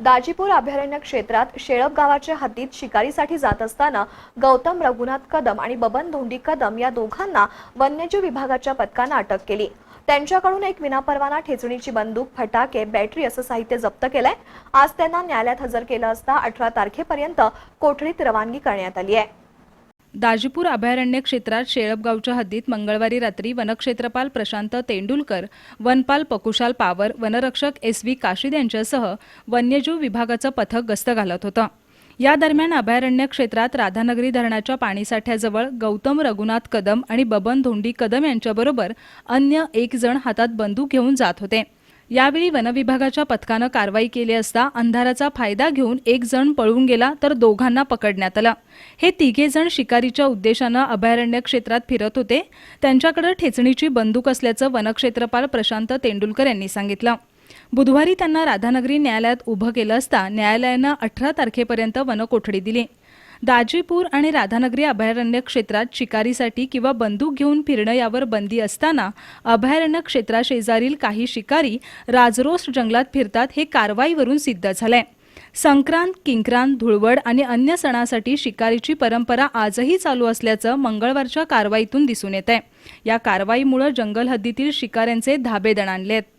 दाजीपूर अभयारण्य क्षेत्रात शेळप गावाच्या हद्दीत शिकारीसाठी जात असताना गौतम रघुनाथ कदम आणि बबन धोंडी कदम या दोघांना वन्यजीव विभागाच्या पथकानं अटक केली. त्यांच्याकडून एक विनापरवाना ठेचणीची बंदूक फटाके बॅटरी असं साहित्य जप्त केलंय. आज त्यांना न्यायालयात हजर केलं असता अठरा तारखेपर्यंत कोठडीत रवानगी करण्यात आली आहे. दाजीपूर अभयारण्य क्षेत्रात शेळपगावच्या हद्दीत मंगळवारी रात्री वनक्षेत्रपाल प्रशांत तेंडुलकर वनपाल पकुशाल पावर वनरक्षक एस व्ही काशीद यांच्यासह वन्यजीव विभागाचं पथक गस्त घालत होतं. या दरम्यान अभयारण्य क्षेत्रात राधानगरी धरणाच्या पाणीसाठ्याजवळ गौतम रघुनाथ कदम आणि बबन धोंडी कदम यांच्याबरोबर अन्य एक जण हातात बंदूक घेऊन जात होते. यावेळी वनविभागाच्या पथकानं कारवाई केली असता अंधाराचा फायदा घेऊन एक जण पळून गेला तर दोघांना पकडण्यात आलं. हे तिघे जण शिकारीच्या उद्देशानं अभयारण्य क्षेत्रात फिरत होते. त्यांच्याकडे ठेचणीची बंदूक असल्याचं वनक्षेत्रपाल प्रशांत तेंडुलकर यांनी सांगितलं. बुधवारी त्यांना राधानगरी न्यायालयात उभं केलं असता न्यायालयानं अठरा तारखेपर्यंत वनकोठडी दिली. दाजीपूर आणि राधानगरी अभयारण्य क्षेत्रात शिकारीसाठी किंवा बंदूक घेऊन फिरणं यावर बंदी असताना अभयारण्य क्षेत्राशेजारील काही शिकारी राजरोस जंगलात फिरतात हे कारवाईवरून सिद्ध झालंय. संक्रांत किंक्रांत धुळवड आणि अन्य सणासाठी शिकारीची परंपरा आजही चालू असल्याचं मंगळवारच्या कारवाईतून दिसून येत आहे या कारवाईमुळे जंगल हद्दीतील शिकाऱ्यांचे धाबे दणाणले आहेत